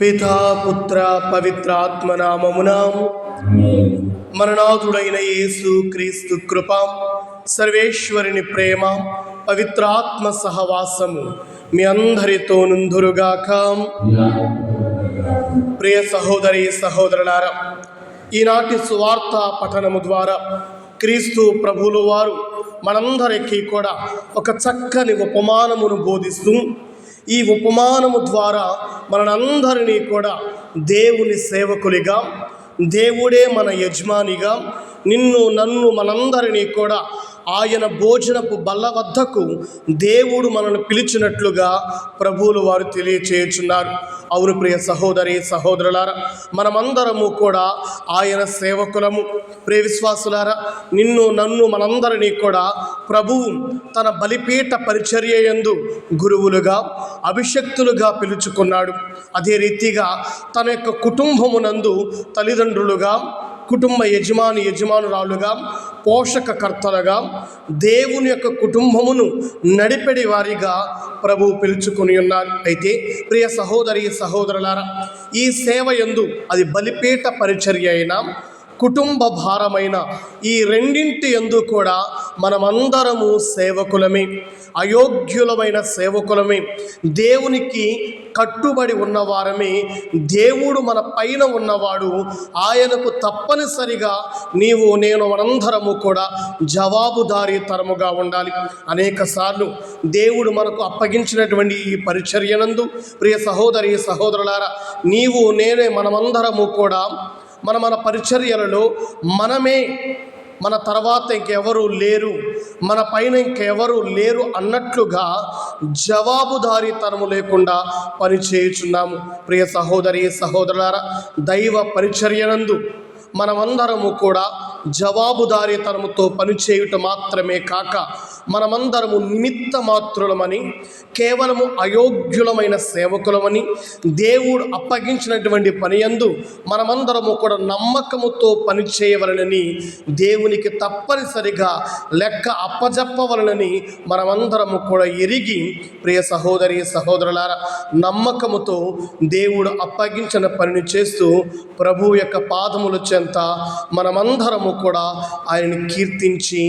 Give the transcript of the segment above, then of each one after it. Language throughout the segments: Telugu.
పితా పుత్ర పవిత్రాత్మ నామమున మరణాథుడైన యేసు క్రీస్తు కృపాం. సర్వేశ్వరుని ప్రేమ. పవిత్రాత్మ సహవాసము మీ అందరితో నుందురుగాక. ప్రియ సహోదరి సహోదరులారా ఈనాటి సువార్త పఠనము ద్వారా క్రీస్తు ప్రభులు వారు మనందరికీ కూడా ఒక చక్కని ఉపమానమును బోధిస్తూ ఈ ఉపమానము ద్వారా మనందరినీ కూడా దేవుని సేవకులుగా దేవుడే మన యజమానిగా నిన్ను నన్ను మనందరినీ కూడా ఆయన భోజనపు బల్ల వద్దకు దేవుడు మనల్ని పిలిచినట్లుగా ప్రభువులు వారు తెలియచేయుచున్నారు. అవును ప్రియ సహోదరి సహోదరులారా మనమందరము కూడా ఆయన సేవకులము. ప్రియ విశ్వాసులారా నిన్ను నన్ను మనందరినీ కూడా ప్రభువు తన బలిపీఠ పరిచర్య యందు గురువులుగా అభిషక్తులుగా పిలుచుకున్నాడు. అదే రీతిగా తన యొక్క కుటుంబమునందు తల్లిదండ్రులుగా కుటుంబ యజమాని యజమానురాలుగా పోషకకర్తలుగా దేవుని యొక్క కుటుంబమును నడిపెడి వారిగా ప్రభు పిలుచుకొని ఉన్నారు. అయితే ప్రియ సహోదరి సహోదరులారా ఈ సేవ యందు అది బలిపీఠ పరిచర్య అయినా కుటుంబ భారమైన ఈ రెండింటి ఎందు కూడా మనమందరము సేవకులమే అయోగ్యులమైన సేవకులమే. దేవునికి కట్టుబడి ఉన్నవారమే దేవుడు మన పైన ఉన్నవాడు. ఆయనకు తప్పనిసరిగా నీవు నేను మనందరము కూడా జవాబుదారీతరముగా ఉండాలి. అనేక సార్లు దేవుడు మనకు అప్పగించినటువంటి ఈ పరిచర్యనందు ప్రియ సహోదరి సహోదరులారా నీవు నేనే మనమందరము కూడా మన మన పరిచర్యలలో మనమే మన తర్వాత ఇంకెవరు లేరు మన పైన ఇంకెవరు లేరు అన్నట్లుగా జవాబుదారీతనము లేకుండా పనిచేయుచున్నాము ప్రియ సహోదరి సహోదరులారా దైవ పరిచర్యనందు మనమందరము కూడా జవాబుదారీతనంతో పనిచేయుట మాత్రమే కాక మనమందరము నిమిత్త మాత్రులమని కేవలము అయోగ్యులమైన సేవకులమని దేవుడు అప్పగించినటువంటి పని యందు మనమందరము కూడా నమ్మకముతో పనిచేయవలనని దేవునికి తప్పనిసరిగా లెక్క అప్పజెప్పవలనని మనమందరము కూడా ఎరిగి ప్రియ సహోదరి సహోదరులారా నమ్మకముతో దేవుడు అప్పగించిన పనిని చేస్తూ ప్రభు యొక్క పాదముల చెంత మనమందరము కూడా ఆయనని కీర్తించి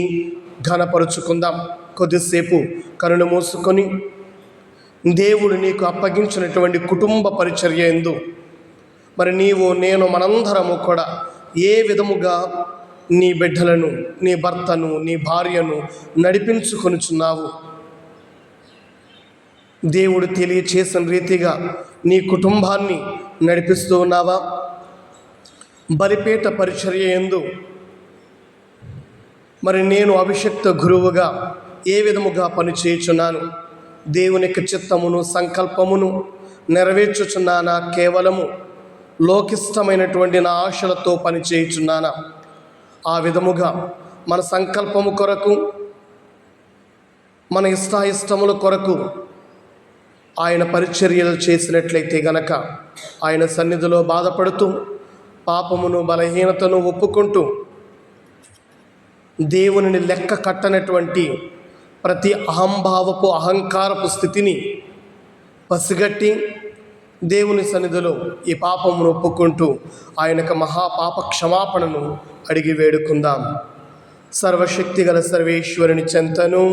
ఘనపరుచుకుందాం. కొద్దిసేపు కరుణ మూసుకొని దేవుడు నీకు అప్పగించినటువంటి కుటుంబ పరిచర్య ఎందు మరి నీవు నేను మనందరము కూడా ఏ విధముగా నీ బిడ్డలను నీ భర్తను నీ భార్యను నడిపించుకొనుచున్నావు? దేవుడు తెలియచేసిన రీతిగా నీ కుటుంబాన్ని నడిపిస్తూ ఉన్నావా? బలిపేట పరిచర్య ఎందు మరి నేను అభిషక్త గురువుగా ఏ విధముగా పనిచేయుచున్నాను? దేవుని యొక్క చిత్తమును సంకల్పమును నెరవేర్చుచున్నానా? కేవలము లోకిష్టమైనటువంటి నా ఆశలతో పనిచేయుచున్నానా? ఆ విధముగా మన సంకల్పము కొరకు మన ఇష్టాయిష్టముల కొరకు ఆయన పరిచర్యలు చేసినట్లయితే గనక ఆయన సన్నిధిలో బాధపడుతూ పాపమును బలహీనతను ఒప్పుకుంటూ దేవునిని లెక్క కట్టనటువంటి ప్రతి అహంభావపు అహంకారపు స్థితిని పసిగట్టి దేవుని సన్నిధిలో ఈ పాపమును ఒప్పుకుంటూ ఆయనకు మహాపాప క్షమాపణను అడిగి వేడుకుందాం. సర్వశక్తి గల సర్వేశ్వరుని చెంతను